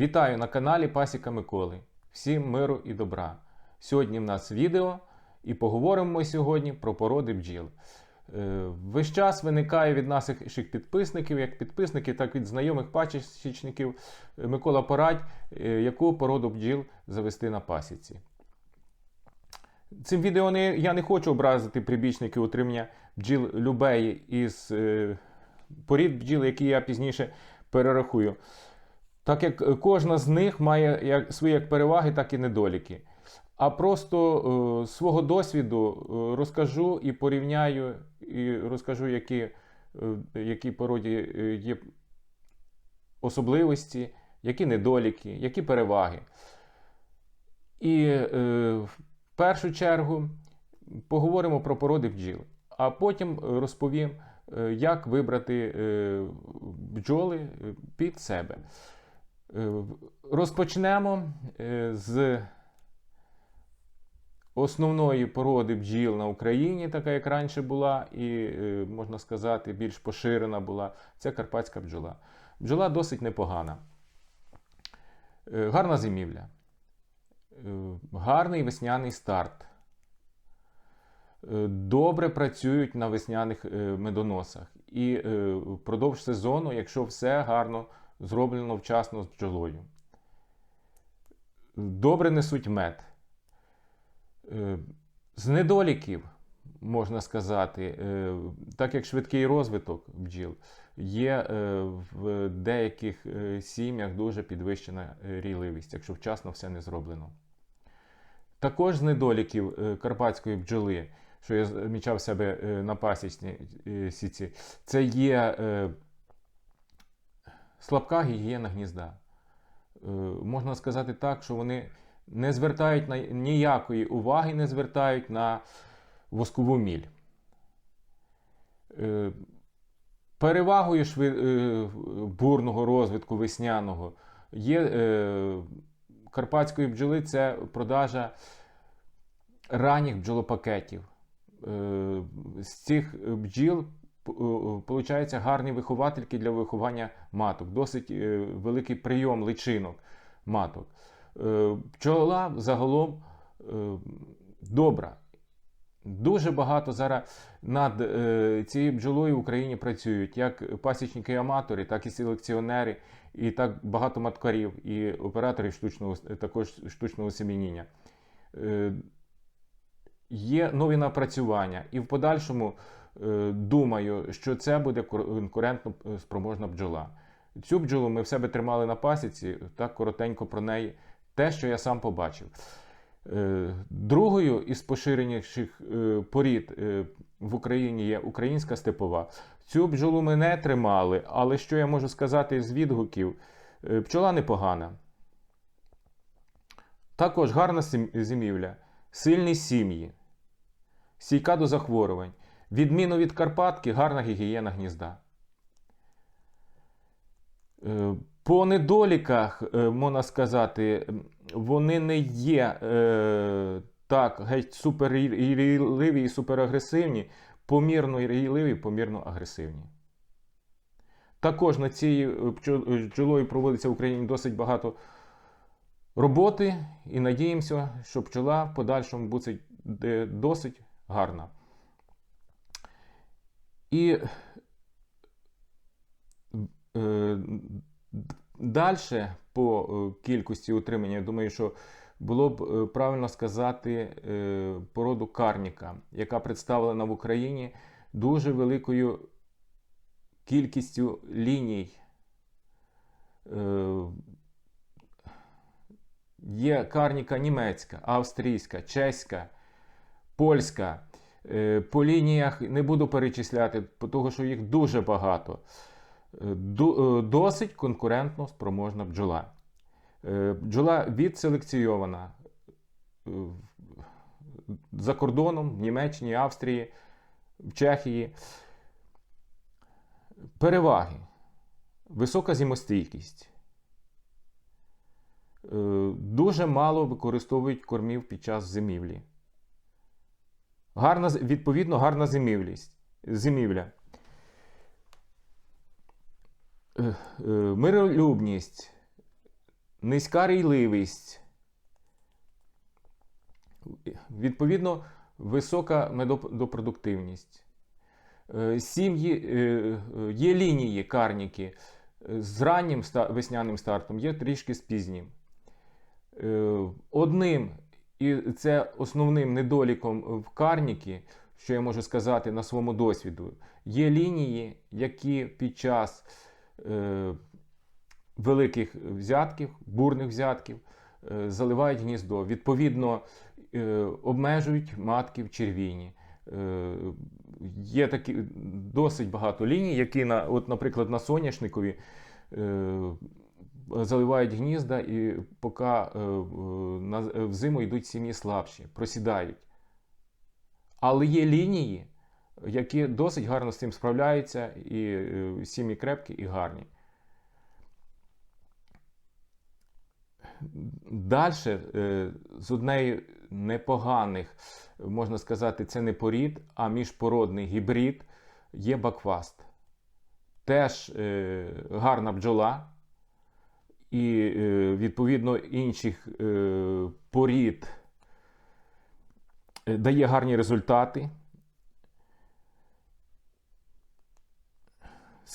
Вітаю на каналі Пасіка Миколи. Всім миру і добра. Сьогодні в нас відео і поговоримо ми сьогодні про породи бджіл. Е, Весь час виникає від наших підписників, як підписників, так і від знайомих пасічників Микола Порадь, е, яку породу бджіл завести на пасіці. Цим відео не, я не хочу образити прибічників утримання бджіл любеї із е, порід бджіл, які я пізніше перерахую. Так як е, кожна з них має як, свої як переваги, так і недоліки. А просто е, свого досвіду е, розкажу і порівняю, і розкажу, які, які породі є особливості, які недоліки, які переваги. І е, в першу чергу поговоримо про породи бджіл, а потім розповім, як вибрати бджоли під себе. Е, Розпочнемо е, з основної породи бджіл на Україні, така як раніше була, і, е, можна сказати, більш поширена була. Це карпатська бджола. Бджола досить непогана. Гарна зимівля. Гарний весняний старт. Добре працюють на весняних медоносах. І впродовж сезону, якщо все гарно зроблено вчасно з бджолою. Добре несуть мед. Е, З недоліків, можна сказати, е, так як швидкий розвиток бджіл, є е, в деяких сім'ях дуже підвищена рійливість, якщо вчасно все не зроблено. Також з недоліків карпатської бджоли, що я замічав себе на пасічній е, сіці, це є слабка гігієна гнізда. Е, Можна сказати так, що вони не звертають на ніякої уваги, не звертають на воскову міль. Е, Перевагою е, бурного розвитку весняного є карпатської бджоли це продажа ранніх бджолопакетів. З цих бджіл виходить гарні виховательки для виховання маток. Досить е, великий прийом личинок маток. Е, Пчола загалом е, добра. Дуже багато зараз над е, цією бджолою в Україні працюють як пасічники-аматори, так і селекціонери, і так багато маткарів, і операторів штучного, також штучного семеніння. Е, є нові напрацювання, і в подальшому е, думаю, що це буде конкурентно е, спроможна бджола. Цю бджолу ми в себе тримали на пасіці, так коротенько про неї, те, що я сам побачив. Е, Другою із поширеніших е, порід е, в Україні є українська степова. Цю бджолу ми не тримали, але що я можу сказати з відгуків? Е, Пчола непогана. Також гарна зимівля, сильні сім'ї, стійка до захворювань. Відміну від Карпатки, гарна гігієна гнізда. Е, По недоліках, е, можна сказати, вони не є е, так геть суперрійливі і суперагресивні, помірно рійливі, помірно агресивні. Також на цій пчо- е, бджолою проводиться в Україні досить багато роботи, і надіємося, що пчола в подальшому буде досить гарна. І е, далі по е, кількості утримання, я думаю, що було б е, правильно сказати е, породу карніка, яка представлена в Україні дуже великою кількістю ліній. Е, Є карніка німецька, австрійська, чеська, польська. Е, По лініях не буду перечисляти, тому що їх дуже багато. Е, е, Досить конкурентно спроможна бджола. Бджола відселекційована за кордоном в Німеччині, Австрії, в Чехії. Переваги. Висока зимостійкість. Е, Дуже мало використовують кормів під час зимівлі. Гарна, відповідно, гарна зимівлість, зимівля. Е, е, Миролюбність, низька рійливість, відповідно, висока медопродуктивність. Е, Сім'ї є лінії карніки з раннім весняним стартом, є трішки з пізнім. Одним, і це основним недоліком в карніки, що я можу сказати на своєму досвіду, є лінії, які під час е, великих взятків, бурних взятків, е, заливають гніздо. Відповідно, е, обмежують матки в червіні. Е, Є такі досить багато ліній, які, на, от, наприклад, на соняшникові е, заливають гнізда і поки е, е, на, взиму йдуть сім'ї слабші, просідають. Але є лінії, які досить гарно з цим справляються, і е, сім'ї крепкі і гарні. Далі, з однієї непоганих, можна сказати, це не порід, а міжпородний гібрид є бакваст. Теж гарна бджола, і е, відповідно інших е, порід е, дає гарні результати.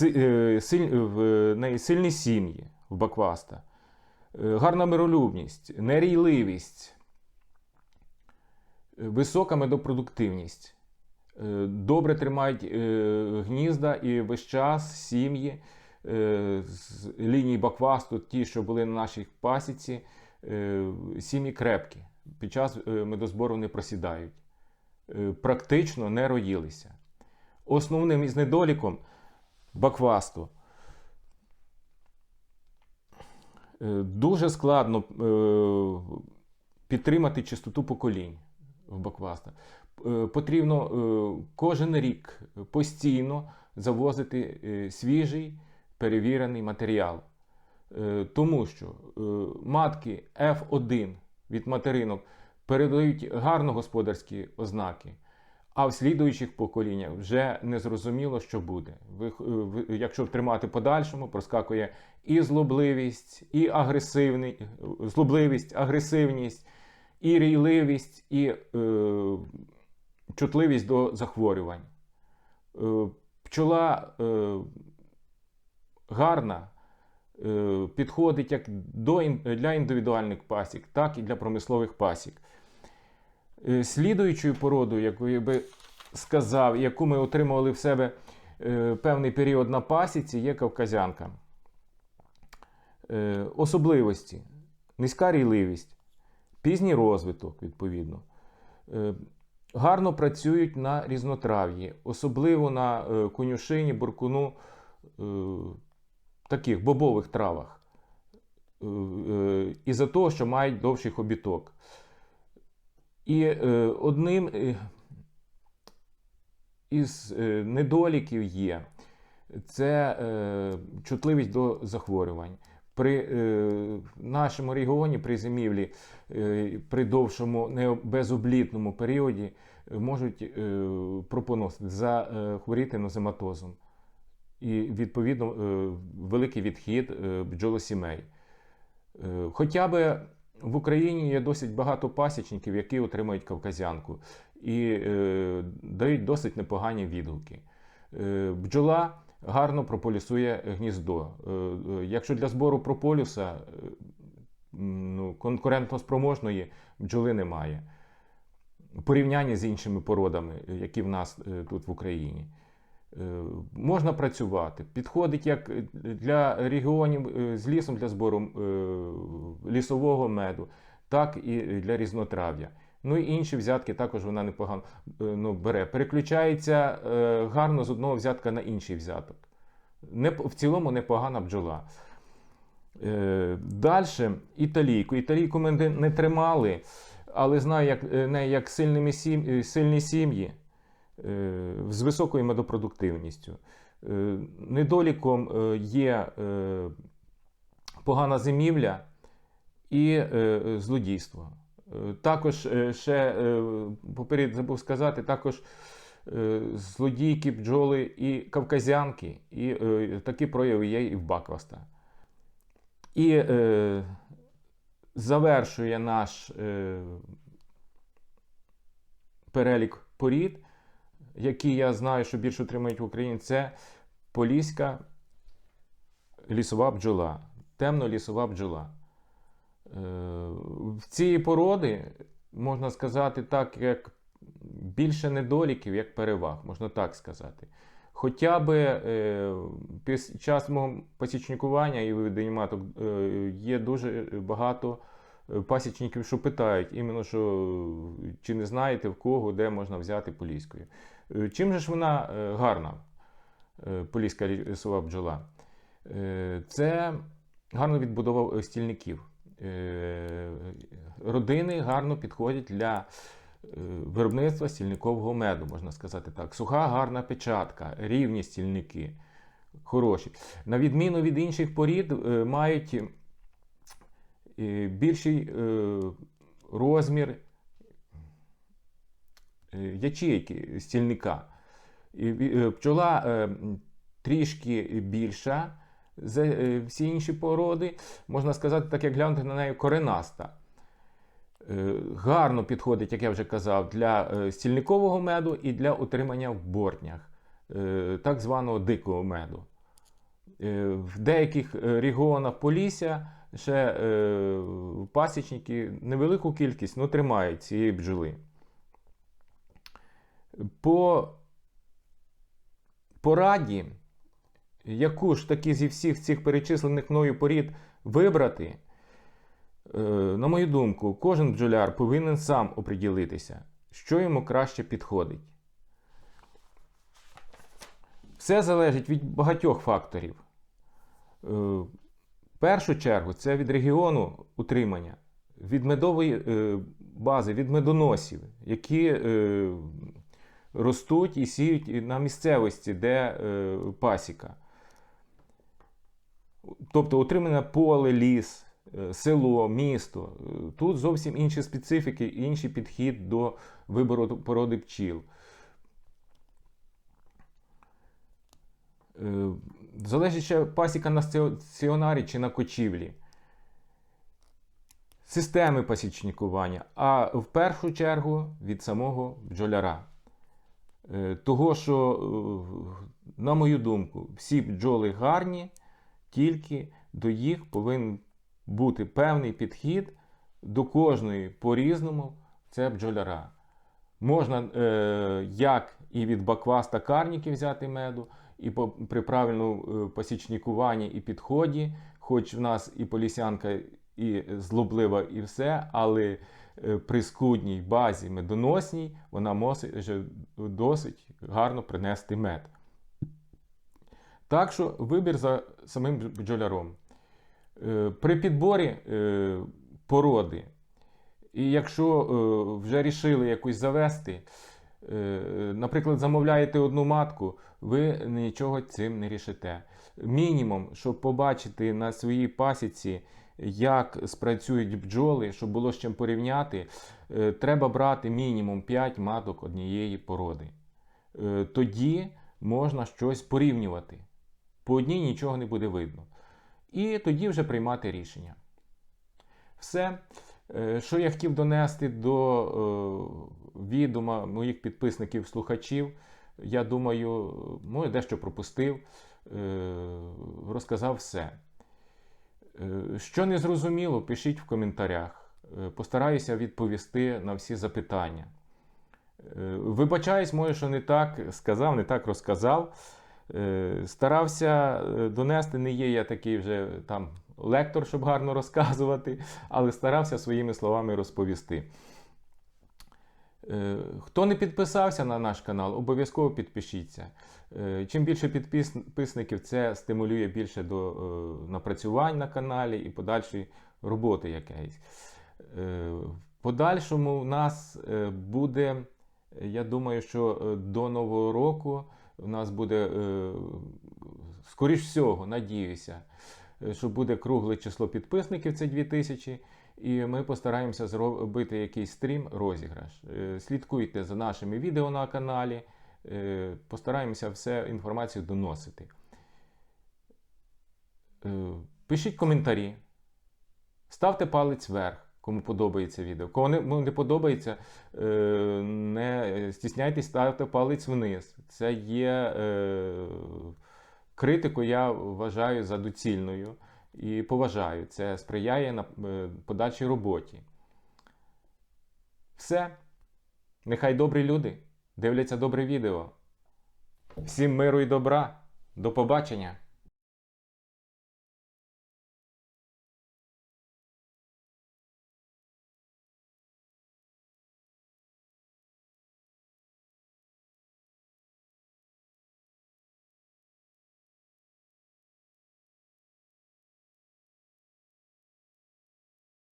В неї сильні сім'ї в Бакваста, гарна миролюбність, нерійливість, висока медопродуктивність. Добре тримають гнізда і весь час сім'ї з лінії Баквасту, ті, що були на нашій пасіці, е, сім'ї крепкі. Під час е, медозбору не просідають. Е, Практично не роїлися. Основним із недоліком баквасту. Е, Дуже складно е, підтримати чистоту поколінь в бакваста. Е, Потрібно е, кожен рік постійно завозити е, свіжий перевірений матеріал. Е, Тому що е, матки F1 від материнок передають гарно господарські ознаки. А в слідуючих поколіннях вже не зрозуміло, що буде. Ви- якщо тримати подальшому, проскакує і злобливість, і агресивний, злобливість, агресивність, і рійливість, і е, чутливість до захворювань. Е, пчола е, гарна, е, підходить як для індивідуальних пасік, так і для промислових пасік. Е, Слідуючою породою, яку я би сказав, яку ми отримували в себе е, певний період на пасіці, є кавказянка. Особливості: низька рійливість, пізній розвиток, відповідно. Гарно працюють на різнотрав'ї, особливо на конюшині, буркуну, таких бобових травах. Е, е, Із-за того, що мають довший хобіток. І е, одним із недоліків є це чутливість до захворювань. При нашому регіоні, при зимівлі, при довшому безоблітному періоді можуть пропоносити захворіти нозематозом. І відповідно е, великий відхід е, бджолосімей. Е, Хоча би в Україні є досить багато пасічників, які отримують кавказянку і дають досить непогані відгуки. Бджола гарно прополісує гніздо. Якщо для збору прополюса ну, конкурентно спроможної бджоли немає. В порівнянні з іншими породами, які в нас тут в Україні. Е, Можна працювати. Підходить як для регіонів е, з лісом для збору е, лісового меду, так і для різнотрав'я. Ну і інші взятки також вона непогано ну, бере. Переключається гарно з одного взятка на інший взяток. Не, в цілому непогана бджола. Далі італійку. Італійку ми не, не тримали, але знаю, як, е, неї як сильними сім, сильні сім'ї з високою медопродуктивністю. Е, Недоліком е, є е, погана зимівля і е, злодійство. Е, Також е, ще е, поперед забув сказати, також е, злодійки, бджоли і кавказянки, і е, такі прояви є і в Бакваста. І е, завершує наш е, перелік порід, які я знаю, що більше отримують в Україні, це поліська лісова бджола, темно-лісова бджола. Е, В цієї породи, можна сказати, так, як більше недоліків, як переваг, можна так сказати. Хоча би е, під час мого посічникування і виведення е, є дуже багато пасічників, що питають, іменно що чи не знаєте в кого, де можна взяти поліською. Е, Чим же ж вона е, гарна, е, поліська лісова бджола? Це гарно відбудова стільників. Родини гарно підходять для виробництва стільникового меду, можна сказати так. Суха, гарна печатка, рівні стільники, хороші. На відміну від інших порід, мають більший розмір ячейки стільника. Е, Пчола е, трішки більша за е, всі інші породи. Можна сказати, так як глянути на неї коренаста. Е, Гарно підходить, як я вже казав, для е, стільникового меду і для утримання в бортнях, е, так званого дикого меду. Е, В деяких е, регіонах Полісся ще е, пасічники невелику кількість ну, тримають цієї бджоли. По пораді, яку ж таки зі всіх цих перечислених мною порід вибрати, е, на мою думку, кожен бджоляр повинен сам оприділитися, що йому краще підходить. Все залежить від багатьох факторів. Е, В першу чергу це від регіону утримання, від медової е, бази, від медоносів, які ростуть і сіють на місцевості, де е, пасіка. Тобто утримане поле, ліс, е, село, місто. Е, Тут зовсім інші специфіки, інший підхід до вибору породи пчіл. Е, Залежить ще пасіка на стаціонарі чи на кочівлі. Системи пасічникування, а в першу чергу від самого бджоляра. Е, Того, що, е, на мою думку, всі бджоли гарні, тільки до їх повинен бути певний підхід до кожної по-різному це бджоляра. Можна е, як і від бакваста карніки взяти меду, і по, при правильному е, посічникуванні і підході, хоч в нас і полісянка, і злоблива, і все, але при скудній базі медоносній вона може досить гарно принести мед. Так що вибір за самим бджоляром. Е, При підборі е, породи, і якщо е, вже рішили якусь завести, е, наприклад, замовляєте одну матку, ви нічого цим не рішите. Мінімум, щоб побачити на своїй пасіці, як спрацюють бджоли, щоб було з чим порівняти, е, треба брати мінімум 5 маток однієї породи. Е, Тоді можна щось порівнювати. По одній нічого не буде видно. І тоді вже приймати рішення. Все, Е, що я хотів донести до відома моїх підписників-слухачів, я думаю, може, дещо пропустив, розказав все. Е, Що не зрозуміло, пишіть в коментарях. Е, Постараюся відповісти на всі запитання. Е, Вибачаюсь, може, що не так сказав, не так розказав. Старався донести, не є я такий вже там лектор, щоб гарно розказувати, але старався своїми словами розповісти. Е, Хто не підписався на наш канал, обов'язково підпишіться. Е, Чим більше підписників, це стимулює більше до е, напрацювань на каналі і подальшої роботи якоїсь. Е, В подальшому в нас буде, я думаю, що до Нового року у нас буде, скоріш всього, надіюся, що буде кругле число підписників, це 2000. І ми постараємося зробити якийсь стрім розіграш. Е, Слідкуйте за нашими відео на каналі. Е, Постараємося все інформацію доносити. Е, Пишіть коментарі, Ставте палець вверх, кому подобається відео. Кому не подобається, е, не стісняйтесь, ставте палець вниз. Це є критику, я вважаю за доцільною і поважаю. Це сприяє на е, подальшій роботі. Все. Нехай добрі люди дивляться добре відео. Всім миру і добра. До побачення!